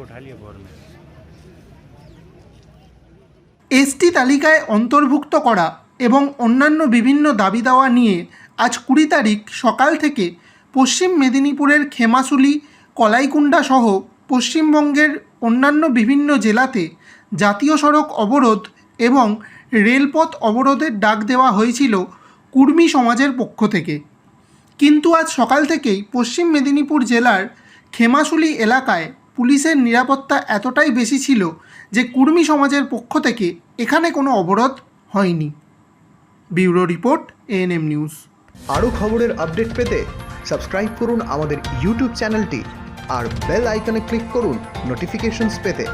उठा लिए भोर में এসটি তালিকায় অন্তর্ভুক্ত করা এবং অন্যান্য বিভিন্ন দাবি দাওয়া নিয়ে আজ কুড়ি তারিখ সকাল থেকে পশ্চিম মেদিনীপুরের খেমাশুলি কলাইকুণ্ডা সহ পশ্চিমবঙ্গের অন্যান্য বিভিন্ন জেলাতে জাতীয় সড়ক অবরোধ এবং রেলপথ অবরোধের ডাক দেওয়া হয়েছিল কুর্মী সমাজের পক্ষ থেকে কিন্তু আজ সকাল থেকেই পশ্চিম মেদিনীপুর জেলার খেমাশুলি এলাকায় পুলিশের নিরাপত্তা এতটাই বেশি ছিল যে কুর্মী সমাজের পক্ষ থেকে এখানে কোনো অবরোধ হয়নি। Bureau report, ANM news. আরও খবরের আপডেট পেতে সাবস্ক্রাইব করুন আমাদের ইউটিউব চ্যানেলটি আর বেল আইকনে ক্লিক করুন নোটিফিকেশনস পেতে।